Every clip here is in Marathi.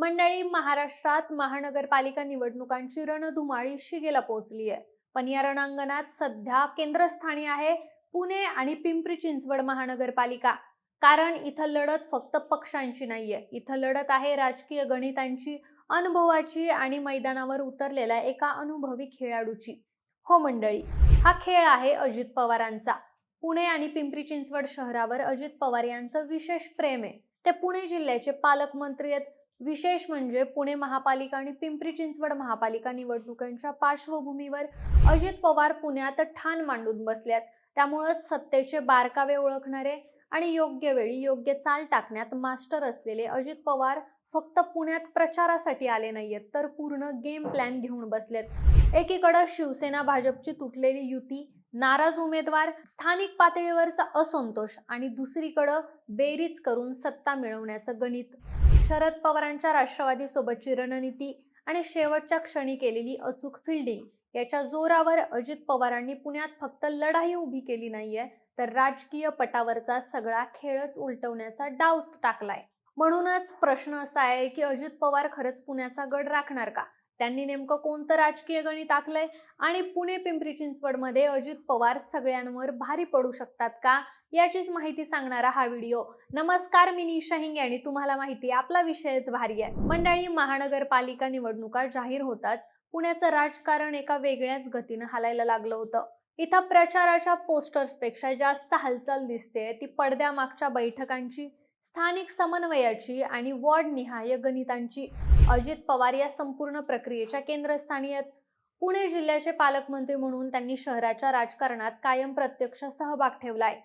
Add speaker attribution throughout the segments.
Speaker 1: मंडळी महाराष्ट्रात महानगरपालिका निवडणुकांची रणधुमाळी शिगेला पोहोचली आहे. पण या रणांगणात सध्या केंद्रस्थानी आहे पुणे आणि पिंपरी चिंचवड महानगरपालिका. कारण इथं लढत फक्त पक्षांची नाहीये. इथं लढत आहे राजकीय गणितांची अनुभवाची आणि मैदानावर उतरलेल्या एका अनुभवी खेळाडूची. हो मंडळी हा खेळ आहे अजित पवारांचा. पुणे आणि पिंपरी चिंचवड शहरावर अजित पवार यांचं विशेष प्रेम आहे. ते पुणे जिल्ह्याचे पालकमंत्री आहेत. विशेष म्हणजे पुणे महापालिका आणि पिंपरी चिंचवड महापालिका निवडणुकांच्या पार्श्वभूमीवर अजित पवार पुण्यात ठाण मांडून बसल्यात. त्यामुळंच सत्तेचे बारकावे ओळखणारे आणि योग्य वेळी योग्य चाल टाकण्यात मास्टर असलेले अजित पवार फक्त पुण्यात प्रचारासाठी आले नाहीयेत तर पूर्ण गेम प्लॅन घेऊन बसलेत. एकीकडं शिवसेना भाजपची तुटलेली युती नाराज उमेदवार स्थानिक पातळीवरचा असंतोष आणि दुसरीकडं बेरीज करून सत्ता मिळवण्याचं गणित. शरद पवारांच्या राष्ट्रवादी सोबतची रणनीती आणि शेवटच्या क्षणी केलेली अचूक फिल्डिंग याच्या जोरावर अजित पवारांनी पुण्यात फक्त लढाई उभी केली नाहीये तर राजकीय पटावरचा सगळा खेळच उलटवण्याचा डाव टाकलाय. म्हणूनच प्रश्न असा आहे की अजित पवार खरंच पुण्याचा गड राखणार का? त्यांनी नेमकं कोणतं राजकीय गणित आखलंय? आणि पुणे पिंपरी चिंचवडमध्ये अजित पवार सगळ्यांवर भारी पडू शकतात का? याचीच माहिती सांगणारा हा व्हिडिओ. नमस्कार मी निशा हिंगे आणि तुम्हाला माहिती आहे, आपला विषयच भारी आहे. मंडळी महानगरपालिका निवडणुका जाहीर होताच पुण्याचं राजकारण एका वेगळ्याच गतीनं हालायला लागलं होतं. इथं प्रचाराच्या पोस्टर्सपेक्षा जास्त हालचाल दिसते ती पडद्यामागच्या बैठकांची स्थानिक समन्वयाची आणि वॉर्ड निहाय गणितांची. अजित पवार या संपूर्ण प्रक्रियेच्या केंद्रस्थानी आहेत. पुणे जिल्ह्याचे पालकमंत्री म्हणून त्यांनी शहराच्या राजकारणात कायम प्रत्यक्ष सहभाग ठेवलाय.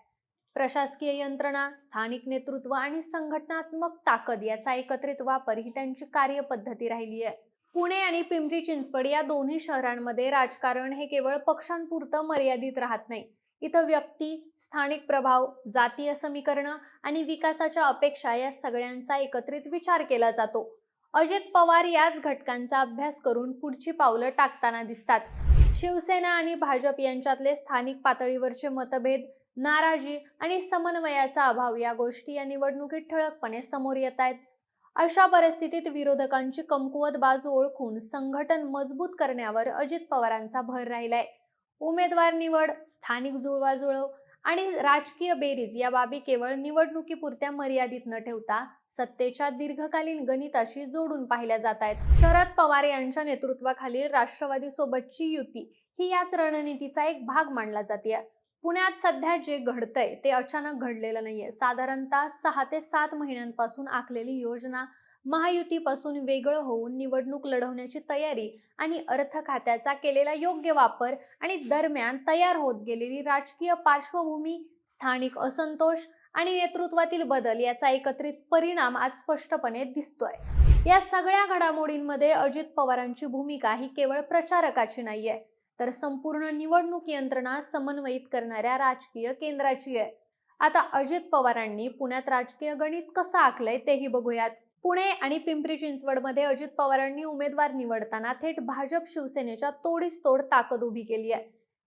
Speaker 1: प्रशासकीय यंत्रणा स्थानिक नेतृत्व आणि संघटनात्मक ताकद याचा एकत्रित वापर ही त्यांची कार्यपद्धती राहिली आहे. पुणे आणि पिंपरी चिंचवड या दोन्ही शहरांमध्ये राजकारण हे केवळ पक्षांपुरतं मर्यादित राहत नाही. इथं व्यक्ती स्थानिक प्रभाव जातीय समीकरणं आणि विकासाच्या अपेक्षा या सगळ्यांचा एकत्रित विचार केला जातो. अजित पवार याच घटकांचा अभ्यास करून पुढची पावलं टाकताना दिसतात. शिवसेना आणि भाजप यांच्यातले स्थानिक पातळीवरचे मतभेद नाराजी आणि समन्वयाचा अभाव या गोष्टी या निवडणुकीत ठळकपणे समोर येत आहेत. अशा परिस्थितीत विरोधकांची कमकुवत बाजू ओळखून संघटन मजबूत करण्यावर अजित पवारांचा भर राहिलाय. उमेदवार निवड स्थानिक जुळवाजुळव आणि राजकीय बेरीज या बाबी केवळ निवडणुकीपुरत्या मर्यादित न ठेवता सत्तेच्या दीर्घकालीन गणिताशी जोडून पाहिल्या जात आहेत. शरद पवार यांच्या नेतृत्वाखालील राष्ट्रवादी सोबतची युती ही याच रणनीतीचा एक भाग मानला जाते पुण्यात सध्या जे घडतंय ते अचानक घडलेलं नाहीये. साधारणतः सहा ते सात महिन्यांपासून आखलेली योजना महायुतीपासून वेगळं होऊन निवडणूक लढवण्याची तयारी आणि अर्थ खात्याचा केलेला योग्य वापर आणि दरम्यान तयार होत गेलेली राजकीय पार्श्वभूमी स्थानिक असंतोष आणि नेतृत्वातील बदल याचा एकत्रित परिणाम आज स्पष्टपणे दिसतोय. या सगळ्या घडामोडींमध्ये अजित पवारांची भूमिका ही केवळ प्रचारकाची नाहीये तर संपूर्ण निवडणूक यंत्रणा समन्वयित करणाऱ्या राजकीय केंद्राची आहे. आता अजित पवारांनी पुण्यात राजकीय गणित कसं आखलंय तेही बघूयात. पुणे आणि पिंपरी चिंचवडमध्ये अजित पवारांनी उमेदवार निवडताना थेट भाजप शिवसेनेच्या तोडीस तोड ताकद उभी केली आहे.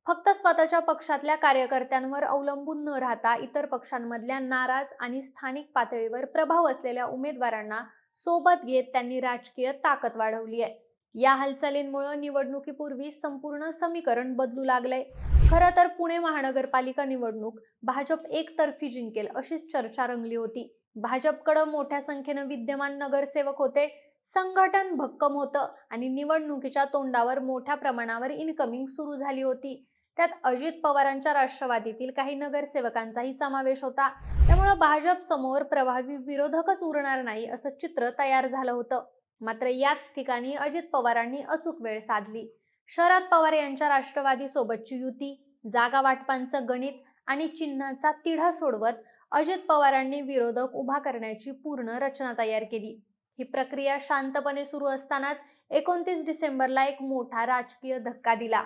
Speaker 1: फक्त स्वतःच्या पक्षातल्या कार्यकर्त्यांवर अवलंबून न राहता इतर पक्षांमधल्या नाराज आणि स्थानिक पातळीवर प्रभाव असलेल्या उमेदवारांना सोबत घेत त्यांनी राजकीय ताकद वाढवली आहे. या हालचालींमुळे निवडणुकीपूर्वी संपूर्ण समीकरण बदलू लागलंय. खरं तर पुणे महानगरपालिका निवडणूक भाजप एकतर्फी जिंकेल अशीच चर्चा रंगली होती. भाजपकडं मोठ्या संख्येनं विद्यमान नगरसेवक होते संघटन भक्कम होतं आणि निवडणुकीच्या तोंडावर मोठ्या प्रमाणावर इनकमिंग सुरू झाली होती. त्यात अजित पवारांच्या राष्ट्रवादीतील काही नगरसेवकांचाही समावेश होता. त्यामुळं भाजप समोर प्रभावी विरोधकच उरणार नाही असं चित्र तयार झालं होतं. मात्र याच ठिकाणी अजित पवारांनी अचूक वेळ साधली. शरद पवार यांच्या राष्ट्रवादी सोबतची युती जागा वाटपांचं गणित आणि चिन्हाचा तिढा सोडवत अजित पवारांनी विरोधक उभा करण्याची पूर्ण रचना तयार केली. ही प्रक्रिया शांतपणे सुरू असतानाच एकोणतीस डिसेंबरला एक मोठा राजकीय धक्का दिला.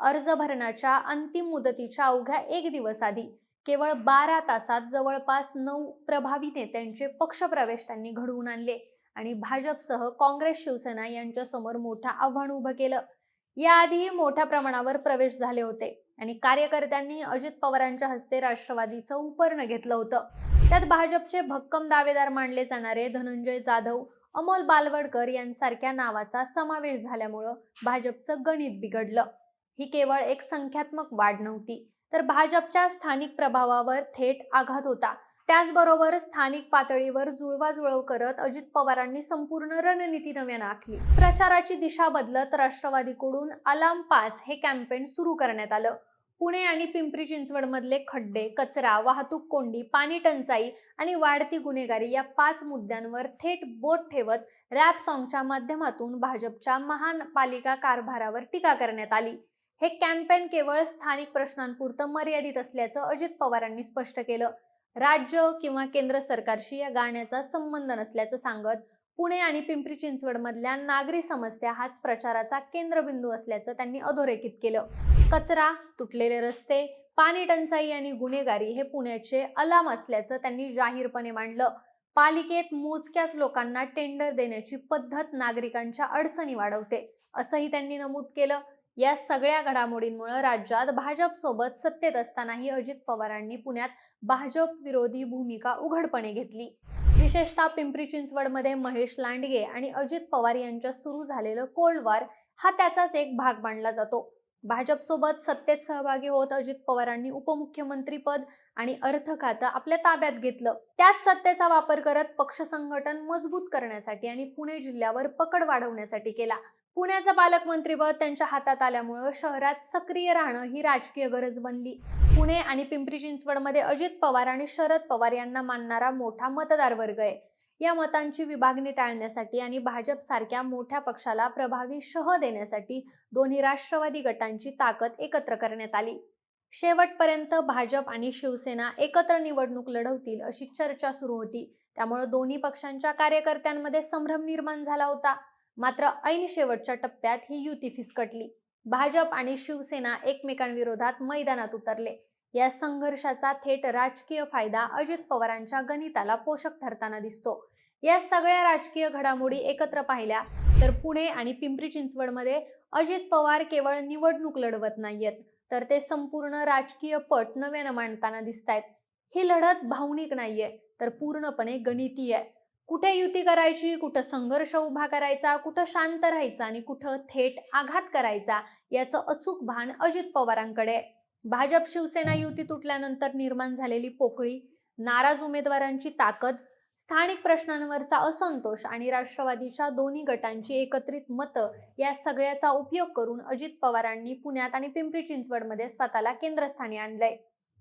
Speaker 1: अर्ज भरण्याच्या अंतिम मुदतीच्या अवघ्या एक दिवस आधी केवळ बारा तासात जवळपास नऊ प्रभावी नेत्यांचे पक्षप्रवेश त्यांनी घडवून आणले आणि भाजपसह काँग्रेस शिवसेना यांच्या समोर मोठं आव्हान उभं केलं. याआधीही मोठ्या प्रमाणावर प्रवेश झाले होते आणि कार्यकर्त्यांनी अजित पवारांच्या हस्ते राष्ट्रवादीचं उपर्ण घेतलं होतं. त्यात भाजपचे भक्कम दावेदार मानले जाणारे धनंजय जाधव अमोल बालवडकर यांसारख्या नावाचा समावेश झाल्यामुळं भाजपचं गणित बिघडलं. ही केवळ एक संख्यात्मक वाढ नव्हती तर भाजपच्या स्थानिक प्रभावावर थेट आघात होता. त्याचबरोबर स्थानिक पातळीवर जुळवाजुळव करत अजित पवारांनी संपूर्ण रणनीती नव्यानं आखली प्रचाराची दिशा बदलत राष्ट्रवादीकडून अलाम पाच हे कॅम्पेन सुरू करण्यात आलं. पुणे आणि पिंपरी चिंचवडमधले खड्डे कचरा वाहतूक कोंडी पाणी टंचाई आणि वाढती गुन्हेगारी या पाच मुद्द्यांवर थेट बोट ठेवत रॅप सॉंगच्या माध्यमातून भाजपच्या महानपालिका कारभारावर टीका करण्यात आली. हे कॅम्पेन केवळ स्थानिक प्रश्नांपुरतं मर्यादित असल्याचं अजित पवारांनी स्पष्ट केलं. राज्य किंवा केंद्र सरकारशी या गाण्याचा संबंध नसल्याचं सांगत पुणे आणि पिंपरी चिंचवडमधल्या नागरी समस्या हाच प्रचाराचा केंद्रबिंदू असल्याचं त्यांनी अधोरेखित केलं. कचरा तुटलेले रस्ते पाणी टंचाई आणि गुन्हेगारी हे पुण्याचे अलाम असल्याचं त्यांनी जाहीरपणे मांडलं. पालिकेत मोजक्याच लोकांना टेंडर देण्याची पद्धत नागरिकांच्या अडचणी वाढवते असंही त्यांनी नमूद केलं. या सगळ्या घडामोडींमुळे राज्यात भाजपसोबत सत्तेत असतानाही अजित पवारांनी पुण्यात भाजप विरोधी भूमिका उघडपणे घेतली. विशेषतः पिंपरी चिंचवडमध्ये महेश लांडगे आणि अजित पवार यांच्यात सुरू झालेलं कोल्ड वॉर हा त्याचाच एक भाग मानला जातो. भाजपसोबत सत्तेत सहभागी होत अजित पवारांनी उपमुख्यमंत्रीपद आणि अर्थ खातं आपल्या ताब्यात घेतलं. त्याच सत्तेचा वापर करत पक्ष संघटन मजबूत करण्यासाठी आणि पुणे जिल्ह्यावर पकड वाढवण्यासाठी केला. पुण्याचं पालकमंत्रीपद त्यांच्या हातात आल्यामुळं शहरात सक्रिय राहणं ही राजकीय गरज बनली. पुणे आणि पिंपरी चिंचवडमध्ये अजित पवार आणि शरद पवार यांना मानणारा मोठा मतदार वर्ग आहे. या मतांची विभागणी टाळण्यासाठी आणि भाजप सारख्या मोठ्या पक्षाला प्रभावी शह देण्यासाठी दोन्ही राष्ट्रवादी गटांची ताकद एकत्र करण्यात आली. शेवटपर्यंत भाजप आणि शिवसेना एकत्र निवडणूक लढवतील अशी चर्चा सुरू होती. त्यामुळे दोन्ही पक्षांच्या कार्यकर्त्यांमध्ये संभ्रम निर्माण झाला होता. मात्र ऐन शेवटच्या टप्प्यात ही युती फिसकटली. भाजप आणि शिवसेना एकमेकांविरोधात मैदानात उतरले. या संघर्षाचा थेट राजकीय फायदा अजित पवारांच्या गणिताला पोषक ठरताना दिसतो. या सगळ्या राजकीय घडामोडी एकत्र पाहिल्या तर पुणे आणि पिंपरी चिंचवडमध्ये अजित पवार केवळ निवडणूक लढवत नाहीयेत तर ते संपूर्ण राजकीय पट नव्यानं मांडताना दिसत आहेत ही लढत भावनिक नाहीये तर पूर्णपणे गणितीय आहे. कुठे युती करायची कुठं संघर्ष उभा करायचा कुठं शांत राहायचा आणि कुठं थेट आघात करायचा याचं अचूक भान अजित पवारांकडे आहे. भाजप शिवसेना युती तुटल्यानंतर निर्माण झालेली पोकळी नाराज उमेदवारांची ताकद स्थानिक प्रश्नांवरचा असंतोष आणि राष्ट्रवादीच्या दोन्ही गटांची एकत्रित मतं या सगळ्याचा उपयोग करून अजित पवारांनी पुण्यात आणि पिंपरी चिंचवडमध्ये स्वतःला केंद्रस्थानी आणलंय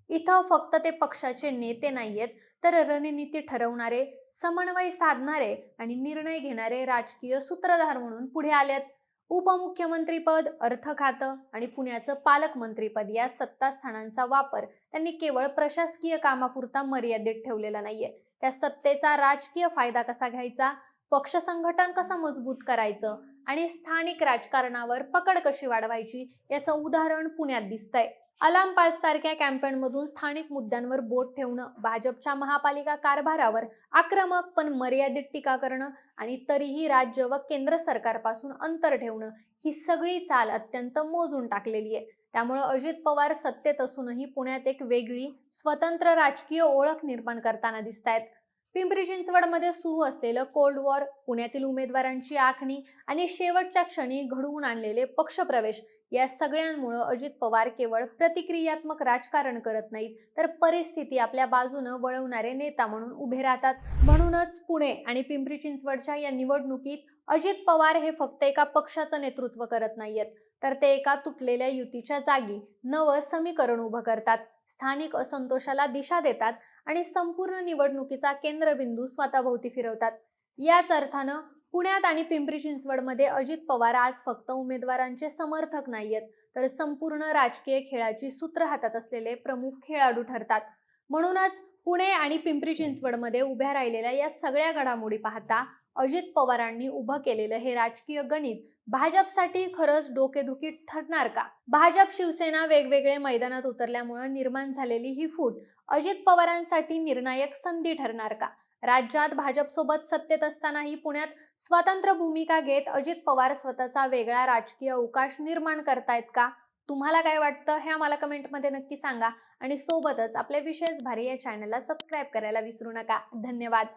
Speaker 1: इथं फक्त ते पक्षाचे नेते नाहीयेत तर रणनीती ठरवणारे समन्वय साधणारे आणि निर्णय घेणारे राजकीय सूत्रधार म्हणून पुढे आलेत. उपमुख्यमंत्रीपद अर्थ खातं आणि पुण्याचं पालकमंत्रीपद या सत्तास्थानांचा वापर त्यांनी केवळ प्रशासकीय कामापुरता मर्यादित ठेवलेला नाहीये. त्या सत्तेचा राजकीय फायदा कसा घ्यायचा? पक्ष संघटन कसं मजबूत करायचं? आणि स्थानिक राजकारणावर पकड कशी वाढवायची? याचं उदाहरण पुण्यात दिसतंय. अलाम पास सारख्या कॅम्पेनमधून स्थानिक मुद्द्यांवर बोट ठेवणं भाजपच्या महापालिका कारभारावर आक्रमक पण मर्यादित टीका करणं आणि तरीही राज्य व केंद्र सरकारपासून अंतर ठेवणं ही सगळी चाल अत्यंत मोजून टाकलेली आहे. त्यामुळं अजित पवार सत्तेत असूनही पुण्यात एक वेगळी स्वतंत्र राजकीय ओळख निर्माण करताना दिसत आहेत पिंपरी चिंचवडमध्ये सुरू असलेलं कोल्ड वॉर पुण्यातील उमेदवारांची आखणी आणि शेवटच्या क्षणी घडवून आणलेले पक्षप्रवेश या सगळ्यांमुळं अजित पवार केवळ प्रतिक्रियात्मक राजकारण करत नाहीत तर परिस्थिती आपल्या बाजूनं वळवणारे नेता म्हणून उभे राहतात. म्हणूनच पुणे आणि पिंपरी चिंचवडच्या या निवडणुकीत अजित पवार हे फक्त एका पक्षाचं नेतृत्व करत नाहीयेत तर ते एका तुटलेल्या युतीच्या जागी नवं समीकरण उभं करतात. स्थानिक असंतोषाला दिशा देतात आणि संपूर्ण निवडणुकीचा केंद्रबिंदू स्वतःभोवती फिरवतात. याच अर्थानं पुण्यात आणि पिंपरी चिंचवडमध्ये अजित पवार आज फक्त उमेदवारांचे समर्थक नाहीयेत तर संपूर्ण राजकीय खेळाची सूत्र हातात असलेले प्रमुख खेळाडू ठरतात. म्हणूनच पुणे आणि पिंपरी चिंचवडमध्ये उभ्या राहिलेल्या या सगळ्या घडामोडी पाहता अजित पवारांनी उभं केलेलं हे राजकीय गणित भाजपसाठी खरंच डोकेदुखी ठरणार का? भाजप शिवसेना वेगवेगळे मैदानात उतरल्यामुळे निर्माण झालेली ही फूट अजित पवारांसाठी निर्णायक संधी ठरणार का? राज्यात भाजपसोबत सत्तेत असतानाही पुण्यात स्वतंत्र भूमिका घेत अजित पवार स्वतःचा वेगळा राजकीय अवकाश निर्माण करतायत का? तुम्हाला काय वाटतं? हे आम्हाला कमेंटमध्ये नक्की सांगा. आणि सोबतच आपल्या विशेष भारी या चॅनलला सबस्क्राईब करायला विसरू नका. धन्यवाद.